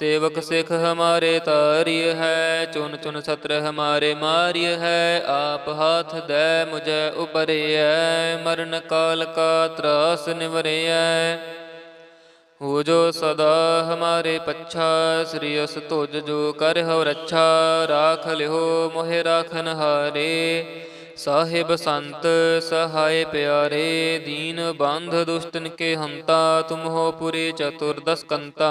ਸੇਵਕ ਸਿਖ ਹਮਾਰੇ ਤਾਰਿਯ ਹੈ ਚੁਨ ਚੁਨ ਸਤਰ ਹਮਾਰੇ ਮਾਰਿਯ ਹੈ, ਆਪ ਹਾਥ ਦੇ ਮੁਝੇ ਉਪਰਿਐ, ਮਰਨ ਕਾਲ ਕਾ ਤਰਾਸ ਨਿਵਰਿਐ। ਹੋ ਜੋ ਸਦਾ ਹਮਾਰੇ ਪੱਛਾ, ਸ੍ਰੀ ਅਸ ਤੁਜ ਜੋ ਕਰ ਹਉ ਰੱਛਾ, ਰਾਖ ਲਿਓ ਮੋਹਿ ਰਾਖਨ ਹਾਰੇ। ਸਾਹਿਬ ਸੰਤ ਸਹਾਇ ਪਿਆਰੇ, ਦੀਨ ਬੰਧ ਦੁਸ਼ਟਨ ਕੇ ਹੰਤਾ, ਤੁਮ ਹੋ ਪੁਰੇ ਚਤੁਰਦਸ ਕੰਤਾ।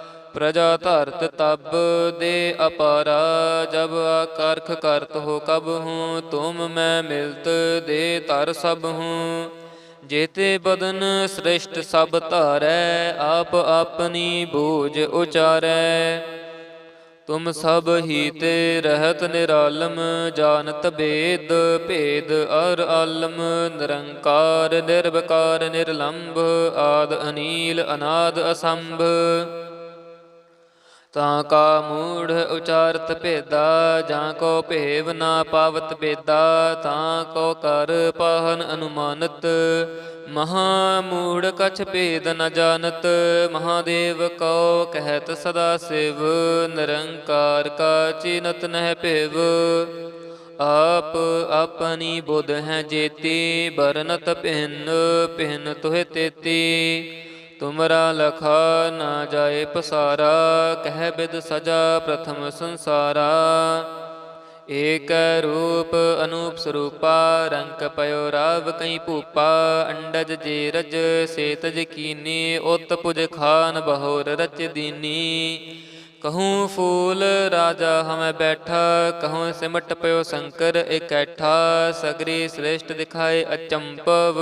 ਪ੍ਰਜਾ ਧਰਤ ਤਬ ਦੇ ਅਪਾਰਾ, ਜਬ ਆਕਰਖ ਕਰਤ ਹੋ ਕਬ ਹੂੰ, ਤੁਮ ਮੈਂ ਮਿਲਤ ਦੇ ਤਰ ਸਭ ਹੂੰ। ਜੇਤੇ ਬਦਨ ਸ੍ਰਿਸ਼ਟ ਸਭ ਧਾਰੈ, ਆਪ ਆਪਣੀ ਬੂਝ ਉਚਾਰੈ। ਤੁਮ ਸਭ ਹੀ ਤੇ ਰਹਿਤ ਨਿਰਾਲਮ, ਜਾਣਤ ਬੇਦ ਭੇਦ ਅਰ ਆਲਮ, ਨਿਰੰਕਾਰ, ਨਿਰਵਕਾਰ, ਨਿਰਲੰਭ, ਆਦ ਅਨੀਲ, ਅਨਾਦ ਅਸੰਭ। ਤਾਂ ਕਾ ਮੂੜ ਉਚਾਰਤ ਭੇਦਾ, ਜਾਂ ਕੋ ਭੇਵ ਨਾ ਪਾਵਤ ਬੇਦਾ, ਤਾਂ ਕੋ ਕਰ ਪਾਹਨ ਅਨੁਮਾਨਤ। ਮਹਾ ਮੂੜ ਕਛ ਭੇਦ ਨ ਜਾਣਤ, ਮਹਾਦੇਵ ਕੋ ਕਹਿਤ ਸਦਾ ਸਿਵ, ਨਿਰੰਕਾਰ ਕਾ ਚਿਨਤ ਨਹਿ ਭੇਵ। ਆਪ ਆਪਣੀ ਬੁੱਧ ਹੈ ਜੇਤੀ, ਬਰਨਤ ਭਿੰਨ ਭਿੰਨ ਤੋਹਿ ਤੇਤੀ। ਤੁਮਰਾ ਲਖਾ ਨਾ ਜਾਏ ਪਸਾਰਾ, ਕਹਿ ਬਿਦ ਸਜਾ ਪ੍ਰਥਮ ਸੰਸਾਰਾ। ਏਕ ਰੂਪ ਅਨੂਪ ਸਰੂਪਾ ਰੰਗ ਪਇਓ ਰਾਵ ਕਈ ਭੂਪਾ। ਅੰਡਜ ਜੀਰਜ ਸੇਤਜ ਕੀਨੀ, ਉਤ ਪੁਜ ਖਾਨ ਬਹੋਰ ਰਚ ਦੀਨੀ। ਕਹੂੰ ਫੂਲ ਰਾਜਾ ਹਮੈ ਬੈਠਾ, ਕਹੂੰ ਸਿਮਟ ਪਇਓ ਸ਼ੰਕਰ ਇਕੈਠਾ। ਸਗਰੀ ਸ੍ਰੇਸ਼ਟ ਦਿਖਾਏ ਅਚੰਪਵ।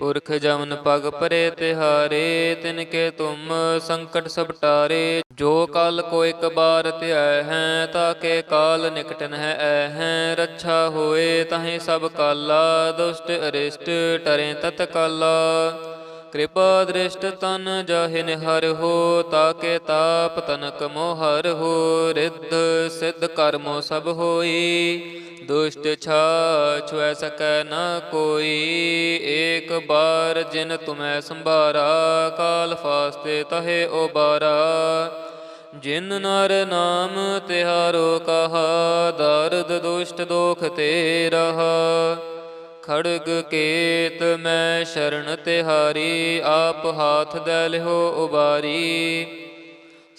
ਪੁਰਖ ਜਮਨ ਪਗ ਪਰੇ ਤਿਹਾਰੇ ਤਿਨ ਕੇ ਤੁਮ ਸੰਕਟ ਸਭ ਟਾਰੇ। ਜੋ ਕਾਲ ਕੋ ਇਕ ਬਾਰ ਧਿਆਇ ਹੈ, ਤਾਕੇ ਕਾਲ ਨਿਕਟਨ ਹੈ ਐ ਹੈ। ਰੱਛਾ ਹੋਏ ਤਾਹੇ ਸਭ ਕਾਲਾ, ਦੁਸ਼ਟ ਅਰਿਸ਼ਟ ਟਰੇ ਤਤ ਕਾਲਾ। ਕਿਰਪਾ ਦ੍ਰਿਸ਼ਟ ਤਨ ਜਾਹਿ ਨਿਹਰ ਹੋ, ਤਾਕੇ ਤਾਪ ਤਨਕ ਮੋਹਰ ਹੋ। ਰਿੱਧ ਸਿੱਧ ਕਰਮੋ ਸਭ ਹੋਈ ਦੁਸ਼ਟ ਛਾਛੁਐ ਸਕੈ ਨ ਕੋਈ। ਏਕ ਬਾਰ ਜਿਨ ਤੁਮੈ ਸੰਭਾਰਾ, ਕਾਲ ਫਾਸਤੇ ਤਹੇ ਉਬਾਰਾ। ਜਿਨ ਨਰ ਨਾਮ ਤਿਹਾਰੋ ਕਹਾ, ਦਰਦ ਦੁਸ਼ਟ ਦੋਖ ਤੇ ਰਹਾ ਖੜਗ ਕੇਤ ਮੈਂ ਸ਼ਰਨ ਤਿਹਾਰੀ, ਆਪ ਹਾਥ ਦੇ ਲਿਓ ਉਬਾਰੀ।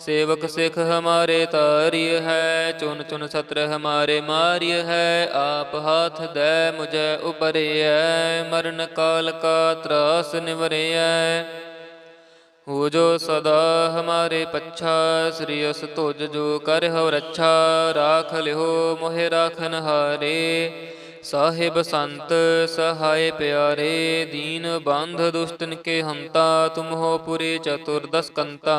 ਸੇਵਕ ਸਿਖ ਹਮਾਰੇ ਤਾਰਿਯ ਹੈ, ਚੁਨ ਚੁਨ ਸਤਰ ਹਮਾਰੇ ਮਾਰਿਯ ਹੈ, ਆਪ ਹਾਥ ਦੇ ਮੁਝੈ ਉਬਰਿਐ ਮਰਨ ਕਾਲ ਕਾ ਤਰਾਸ ਨਿਵਰਿਐ ਹੋ ਜੋ ਸਦਾ ਹਮਾਰੇ ਪੱਛਾ, ਸ੍ਰੀ ਅਸ ਤੁਜ ਜੋ ਕਰ ਹਉ ਰੱਛਾ, ਰਾਖ ਲਿਓ ਮੋਹਿ ਰਾਖਨ ਹਾਰੇ। ਸਾਹਿਬ ਸੰਤ ਸਹਾਇ ਪਿਆਰੇ, ਦੀਨ ਬੰਧ ਦੁਸ਼ਟਨ ਕੇ ਹੰਤਾ, ਤੁਮ ਹੋ ਪੁਰੇ ਚਤੁਰਦਸ ਕੰਤਾ।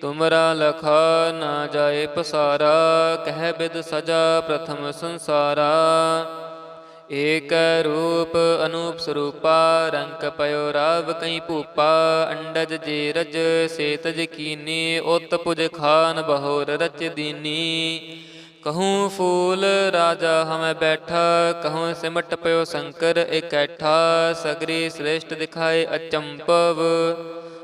ਤੁਮਰਾ ਲਖਾ ਨਾ ਜਾਏ ਪਸਾਰਾ, ਕਹਿ ਬਿਦ ਸਜਾ ਪ੍ਰਥਮ ਸੰਸਾਰਾ। ਏਕ ਰੂਪ ਅਨੂਪ ਸਰੂਪਾ ਰੰਗ ਪਇਓ ਰਾਵ ਕਈ ਭੂਪਾ। ਅੰਡਜ ਜੇ ਰਜ ਸੇਤਜ ਕੀਨੀ, ਉਤ ਪੁਜ ਖਾਨ ਬਹੋਰ ਰਚ ਦੀਨੀ। ਕਹੂੰ ਫੂਲ ਰਾਜਾ ਹਮੈ ਬੈਠਾ, ਕਹੂੰ ਸਿਮਟ ਪਇਓ ਸ਼ੰਕਰ ਇਕੈਠਾ। ਸਗਰੀ ਸ੍ਰੇਸ਼ਟ ਦਿਖਾਏ ਅਚੰਪਵ।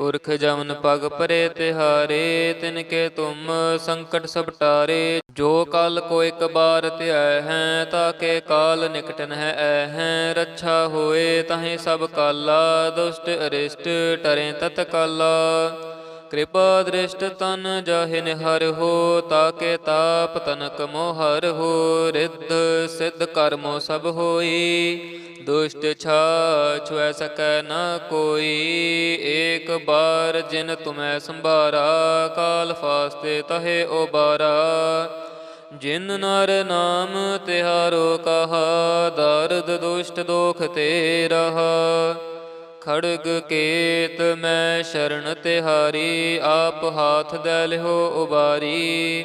ਪੁਰਖ ਜਮਨ ਪਗ ਪਰੇ ਤਿਹਾਰੇ ਤਿਨ ਕੇ ਤੁਮ ਸੰਕਟ ਸਭ ਟਾਰੇ। ਜੋ ਕਲ ਕੋ ਇੱਕ ਬਾਰ ਧਿਆਇ ਹੈ, ਤਾਕੇ ਕਾਲ ਨਿਕਟਨ ਹੈ ਐ ਹੈ। ਰੱਛਾ ਹੋਏ ਤਾਹੇ ਸਭ ਕਾਲਾ, ਦੁਸ਼ਟ ਅਰਿਸ਼ਟ ਟਰੇ ਤਤ ਕਾਲਾ। ਕਿਰਪਾ ਦ੍ਰਿਸ਼ਟ ਤਨ ਜਾਹਿ ਨਿਹਰ ਹੋ, ਤਾਕੇ ਤਾਪ ਤਨਕ ਮੋਹਰ ਹੋ। ਰਿੱਧ ਸਿੱਧ ਕਰਮੋ ਸਭ ਹੋਈ। ਦੁਸ਼ਟ ਛਾਛੁਐ ਸਕੈ ਨ ਕੋਈ। ਏਕ ਬਾਰ ਜਿਨ ਤੁਮੈ ਸੰਭਾਰਾ, ਕਾਲ ਫਾਸਤੇ ਤਹੇ ਉਬਾਰਾ। ਜਿਨ ਨਰ ਨਾਮ ਤਿਹਾਰੋ ਕਹਾ, ਦਰਦ ਦੁਸ਼ਟ ਦੋਖ ਤੇ ਰਹਾ। ਖੜਗ ਕੇਤ ਮੈਂ ਸ਼ਰਨ ਤਿਹਾਰੀ, ਆਪ ਹਾਥ ਦੇ ਲਿਓ ਉਬਾਰੀ।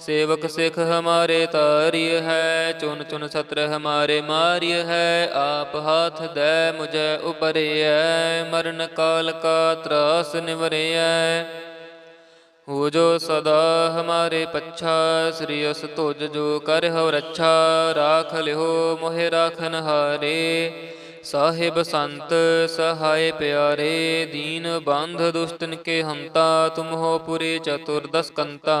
ਸੇਵਕ ਸਿਖ ਹਮਾਰੇ ਤਾਰਿਯ ਹੈ, ਚੁਨ ਚੁਨ ਸਤਰ ਹਮਾਰੇ ਮਾਰਿਯ ਹੈ, ਆਪ ਹਾਥ ਦੇ ਮੁਝੈ ਉਪਰਿਐ, ਮਰਨ ਕਾਲ ਕਾ ਤਰਾਸ ਨਿਵਰਿਐ। ਹੋ ਜੋ ਸਦਾ ਹਮਾਰੇ ਪੱਛਾ, ਸ੍ਰੀ ਅਸ ਤੁਜ ਜੋ ਕਰ ਹਉ ਰੱਛਾ, ਰਾਖ ਲਿਓ ਮੋਹਿ ਰਾਖਨ ਹਾਰੇ। ਸਾਹਿਬ ਸੰਤ ਸਹਾਇ ਪਿਆਰੇ, ਦੀਨ ਬੰਧ ਦੁਸ਼ਟਨ ਕੇ ਹੰਤਾ, ਤੁਮ ਹੋ ਪੁਰੇ ਚਤੁਰਦਸ ਕੰਤਾ।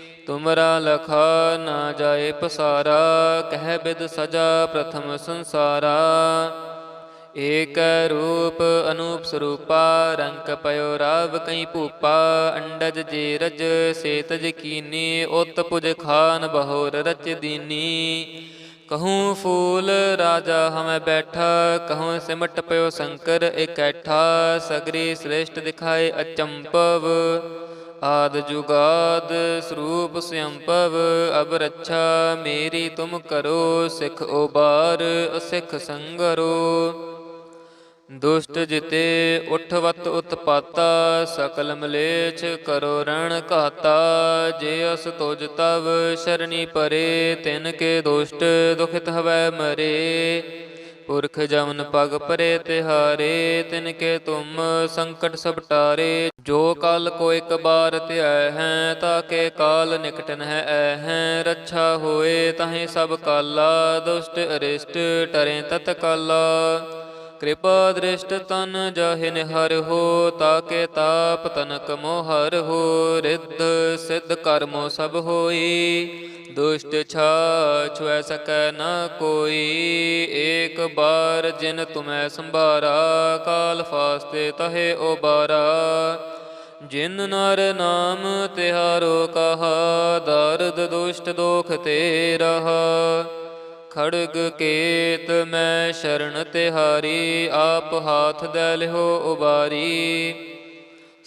ਤੁਮਰਾ ਲਖਾ ਨਾ ਜਾਏ ਪਸਾਰਾ, ਕਹਿ ਬਿਦ ਸਜਾ ਪ੍ਰਥਮ ਸੰਸਾਰਾ। ਏਕ ਰੂਪ ਅਨੂਪ ਸਰੂਪਾ ਰੰਗ ਪਇਓ ਰਾਵ ਕਈ ਭੂਪਾ, ਅੰਡਜ ਜੇ ਰਜ ਸੇਤਜ ਕੀਨੀ, ਉਤ ਪੁਜ ਖਾਨ ਬਹੋਰ ਰਚ ਦੀਨੀ। ਕਹੂੰ ਫੂਲ ਰਾਜਾ ਹਮੈ ਬੈਠਾ, ਕਹੂੰ ਸਿਮਟ ਪਇਓ ਸ਼ੰਕਰ ਇਕੈਠਾ, ਸਗਰੀ ਸ੍ਰੇਸ਼ਟ ਦਿਖਾਏ ਅਚੰਪਵ। ਆਦ ਜੁਗਾਦ ਸਰੂਪ ਸੰਪਵ ਅਬ ਰੱਛਾ ਮੇਰੀ ਤੁਮ ਕਰੋ, ਸਿਖ ਉਬਾਰ, ਅਸਿਖ ਸੰਗਰੋ। ਦੁਸ਼ਟ ਜਿਤੇ ਉਠਵਤ ਉਤਪਾਤਾ, ਸਕਲ ਮਲੇਛ ਕਰੋ ਰਣ ਘਾਤਾ। ਜੇ ਅਸ ਤੁਜ ਤਵ, ਸ਼ਰਣੀ ਪਰੇ, ਤਿਨ ਕੇ ਦੁਸ਼ਟ ਦੁਖਿਤ ਹਵੈ ਮਰੇ। ਪੁਰਖ ਜਮਨ ਪਗ ਪਰੇ ਤਿਹਾਰੇ, ਤਿਨ ਕੇ ਤੁਮ ਸੰਕਟ ਸਭ ਟਾਰੇ। ਜੋ ਕਾਲ ਕੋ ਇੱਕ ਬਾਰ ਧਿਆ ਹੈ ਤਾਕੇ ਕਾਲ ਨਿਕਟਨ ਹੈ ਐ ਹੈ। ਰੱਛਾ ਹੋਏ ਤਾਹੇ ਸਭ ਕਾਲਾ, ਦੁਸ਼ਟ ਅਰਿਸ਼ਟ ਟਰੇ ਤਤ ਕਾਲਾ। ਕਿਰਪਾ ਦ੍ਰਿਸ਼ਟ ਤਨ ਜਾਹਿ ਨਿਹਰ ਹੋ ਤਾਕੇ ਤਾਪ ਤਨਕ ਮੋਹਰ ਹੋ। ਰਿੱਧ ਸਿੱਧ ਕਰਮੋ ਸਭ ਹੋਈ। ਦੁਸ਼ਟ ਛਾ ਛੁਐ ਸਕੈ ਨ ਕੋਈ। ਏਕ ਬਾਰ ਜਿਨ ਤੁਮੈ ਸੰਭਾਰਾ, ਕਾਲ ਫਾਸਤੇ ਤਹੇ ਉਬਾਰਾ। ਜਿਨ ਨਰ ਨਾਮ ਤਿਹਾਰੋ ਕਹਾ, ਦਰਦ ਦੁਸ਼ਟ ਦੋਖ ਤੇ ਰਹਾ। ਖੜਗ ਕੇਤ ਮੈਂ ਸ਼ਰਨ ਤਿਹਾਰੀ, ਆਪ ਹਾਥ ਦੇ ਲਿਓ ਉਬਾਰੀ।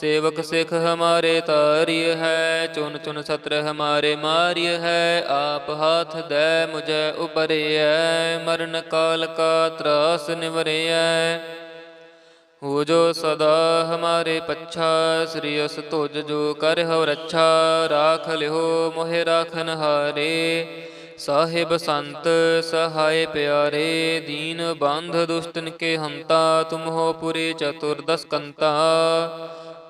ਸੇਵਕ ਸਿਖ ਹਮਾਰੇ ਤਾਰਿਯ ਹੈ, ਚੁਨ ਚੁਨ ਸਤਰ ਹਮਾਰੇ ਮਾਰਿਯ ਹੈ, ਆਪ ਹਾਥ ਦੇ ਮੁਝੈ ਉਪਰਿਐ ਮਰਨ ਕਾਲ ਕਾ ਤਰਾਸ ਨਿਵਰਿਐ ਹੋ ਜੋ ਸਦਾ ਹਮਾਰੇ ਪੱਛਾ, ਸ੍ਰੀ ਅਸ ਤੁਜ ਜੋ ਕਰ ਹਉ ਰੱਛਾ, ਰਾਖ ਲਿਓ ਮੋਹਿ ਰਾਖਨ ਹਾਰੇ। ਸਾਹਿਬ ਸੰਤ ਸਹਾਇ ਪਿਆਰੇ, ਦੀਨ ਬੰਧ ਦੁਸ਼ਟਨ ਕੇ ਹੰਤਾ, ਤੁਮ ਹੋ ਪੁਰੇ ਚਤੁਰਦਸ ਕੰਤਾ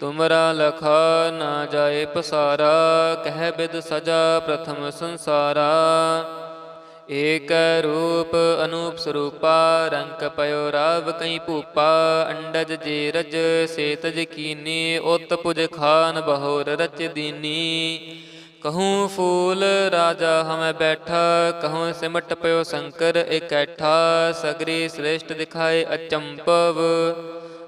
ਤੁਮਰਾ ਲਖਾ ਨਾ ਜਾਏ ਪਸਾਰਾ, ਕਹਿ ਬਿਦ ਸਜਾ ਪ੍ਰਥਮ ਸੰਸਾਰਾ। ਏਕ ਰੂਪ ਅਨੂਪ ਸਰੂਪਾ ਰੰਗ ਪਇਓ ਰਾਵ ਕਈ ਭੂਪਾ। ਅੰਡਜ ਜੀਰਜ ਸੇਤਜ ਕੀਨੀ, ਉਤ ਪੁਜ ਖਾਨ ਬਹੋਰ ਰਚ ਦੀਨੀ। ਕਹੂੰ ਫੂਲ ਰਾਜਾ ਹਮੈ ਬੈਠਾ, ਕਹੂੰ ਸਿਮਟ ਪਇਓ ਸ਼ੰਕਰ ਇਕੈਠਾ। ਸਗਰੀ ਸ੍ਰੇਸ਼ਟ ਦਿਖਾਏ ਅਚੰਪਵ।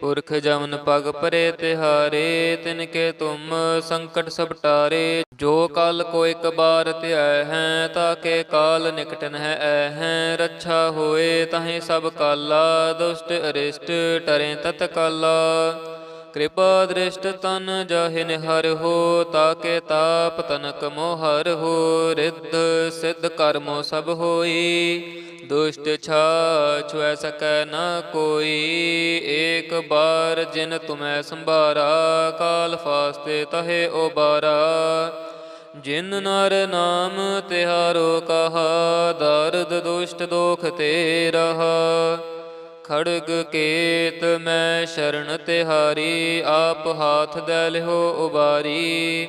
ਪੁਰਖ ਜਮਨ ਪਗ ਪਰੇ ਤਿਹਾਰੇ ਤਿਨ ਕੇ ਤੁਮ ਸੰਕਟ ਸਭ ਟਾਰੇ। ਜੋ ਕਲ ਕੋ ਇੱਕ ਬਾਰ ਧਿਆ ਹੈ, ਤਾਕੇ ਕਾਲ ਨਿਕਟਨ ਹੈ ਐ ਹੈ। ਰੱਛਾ ਹੋਏ ਤਾਹੇ ਸਭ ਕਾਲਾ, ਦੁਸ਼ਟ ਅਰਿਸ਼ਟ ਟਰੇ ਤਤ ਕਾਲਾ। ਕਿਰਪਾ ਦ੍ਰਿਸ਼ਟ ਤਨ ਜਾਹਿ ਨਿਹਰ ਹੋ, ਤਾਕੇ ਤਾਪ ਤਨਕ ਮੋਹਰ ਹੋ। ਰਿੱਧ ਸਿੱਧ ਕਰਮੋ ਸਭ ਹੋਈ। ਦੁਸ਼ਟ ਛਾ ਛੁਐ ਸਕੈ ਨ ਕੋਈ। ਏਕ ਬਾਰ ਜਿਨ ਤੁਮੈ ਸੰਭਾਰਾ, ਕਾਲ ਫਾਸਤੇ ਤਹੇ ਉਬਾਰਾ। ਜਿਨ ਨਰ ਨਾਮ ਤਿਹਾਰੋ ਕਹਾ, ਦਰਦ ਦੁਸ਼ਟ ਦੋਖ ਤੇ ਰਹਾ। ਖੜਗ ਕੇਤ ਮੈਂ ਸ਼ਰਨ ਤਿਹਾਰੀ, ਆਪ ਹਾਥ ਦੇ ਲਿਓ ਉਬਾਰੀ।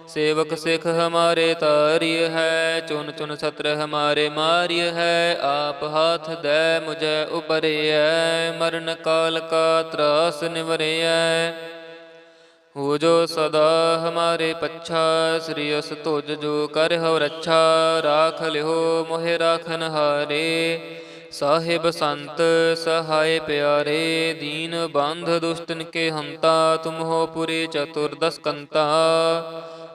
ਸੇਵਕ ਸਿਖ ਹਮਾਰੇ ਤਾਰਿਯ ਹੈ ਚੁਨ ਚੁਨ ਸਤਰ ਹਮਾਰੇ ਮਾਰਿਯ ਹੈ, ਆਪ ਹਾਥ ਦੇ ਮੁਝੈ ਉਬਰਿਐ ਮਰਨ ਕਾਲ ਕਾ ਤਰਾਸ ਨਿਵਰਿਐ ਹੋ ਜੋ ਸਦਾ ਹਮਾਰੇ ਪੱਛਾ, ਸ੍ਰੀ ਅਸ ਤੁਜ ਜੋ ਕਰ ਹਉ ਰੱਛਾ, ਰਾਖ ਲਿਓ ਮੋਹਿ ਰਾਖਨ ਹਾਰੇ। ਸਾਹਿਬ ਸੰਤ ਸਹਾਇ ਪਿਆਰੇ, ਦੀਨ ਬੰਧ ਦੁਸ਼ਟਨ ਕੇ ਹੰਤਾ, ਤੁਮ ਹੋ ਪੁਰੇ ਚਤੁਰਦਸ ਕੰਤਾ।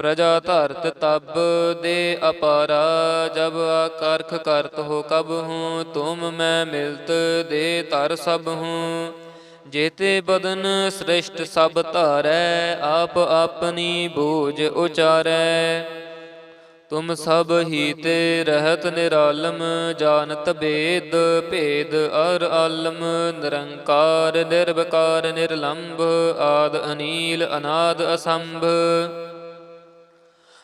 ਪ੍ਰਜਾ ਧਰਤ ਤਬ ਦੇ ਅਪਾਰਾ, ਜਬ ਆਕਰਖ ਕਰਤ ਹੋ ਕਬ ਹੂੰ, ਤੁਮ ਮੈਂ ਮਿਲਤ ਦੇ ਤਰ ਸਭ ਹੂੰ। ਜੇਤੇ ਬਦਨ ਸ੍ਰਿਸ਼ਟ ਸਭ ਧਾਰੈ, ਆਪ ਆਪਣੀ ਬੂਝ ਉਚਾਰੈ। ਤੁਮ ਸਭ ਹੀ ਤੇ ਰਹਿਤ ਨਿਰਾਲਮ, ਜਾਣਤ ਬੇਦ ਭੇਦ ਅਰ ਆਲਮ। ਨਿਰੰਕਾਰ, ਨਿਰਵਕਾਰ, ਨਿਰਲੰਭ, ਆਦ ਅਨੀਲ, ਅਨਾਦ ਅਸੰਭ।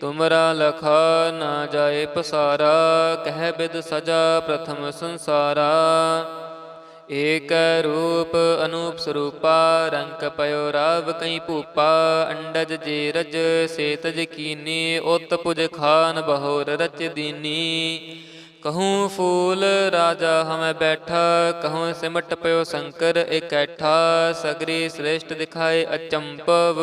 ਤੁਮਰਾ ਲਖਾ ਨਾ ਜਾਏ ਪਸਾਰਾ, ਕਹਿ ਬਿਦ ਸਜਾ ਪ੍ਰਥਮ ਸੰਸਾਰਾ। ਏਕ ਰੂਪ ਅਨੂਪ ਸਰੂਪਾ ਰੰਗ ਪਇਓ ਰਾਵ ਕਈ ਭੂਪਾ। ਅੰਡਜ ਜੀਰਜ ਸੇਤਜ ਕੀਨੀ, ਉਤ ਪੁਜ ਖਾਨ ਬਹੋਰ ਰਚ ਦੀਨੀ। ਕਹੂੰ ਫੂਲ ਰਾਜਾ ਹਮੈ ਬੈਠਾ, ਕਹੂੰ ਸਿਮਟ ਪਇਓ ਸ਼ੰਕਰ ਇਕੈਠਾ। ਸਗਰੀ ਸ੍ਰੇਸ਼ਟ ਦਿਖਾਏ ਅਚੰਪਵ।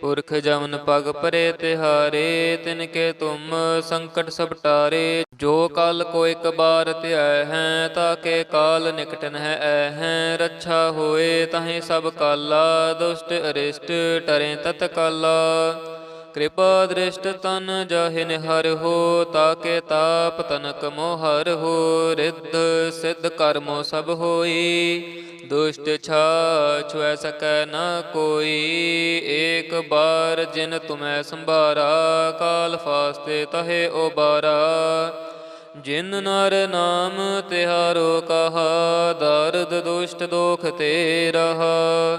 ਪੁਰਖ ਜਮਨ ਪਗ ਪਰੇ ਤਿਹਾਰੇ ਤਿਨ ਕੇ ਤੁਮ ਸੰਕਟ ਸਭ ਟਾਰੇ। ਜੋ ਕਲ ਕੋ ਇਕ ਬਾਰ ਧਿਆ ਹੈ, ਤਾਕੇ ਕਾਲ ਨਿਕਟਨ ਹੈ ਐ ਹੈ। ਰੱਛਾ ਹੋਏ ਤਾਹੇ ਸਭ ਕਾਲਾ, ਦੁਸ਼ਟ ਅਰਿਸ਼ਟ ਟਰੇ ਤਤ ਕਾਲਾ ਕਿਰਪਾ ਦ੍ਰਿਸ਼ਟ ਤਨ ਜਾਹਿ ਨਿਹਰ ਹੋ, ਤਾਕੇ ਤਾਪ ਤਨਕ ਮੋਹਰ ਹੋ, ਰਿੱਧ ਸਿੱਧ ਕਰਮੋ ਸਭ ਹੋਈ। ਦੁਸ਼ਟ ਛਾ ਛੁਐ ਸਕੈ ਨ ਕੋਈ, ਏਕ ਬਾਰ ਜਿਨ ਤੁਮੈ ਸੰਭਾਰਾ, ਕਾਲ ਫਾਸਤੇ ਤਹੇ ਉਬਾਰਾ ਜਿਨ ਨਰ ਨਾਮ ਤਿਹਾਰੋ ਕਹਾ, ਦਰਦ ਦੁਸ਼ਟ ਦੋਖ ਤੇ ਰਹਾ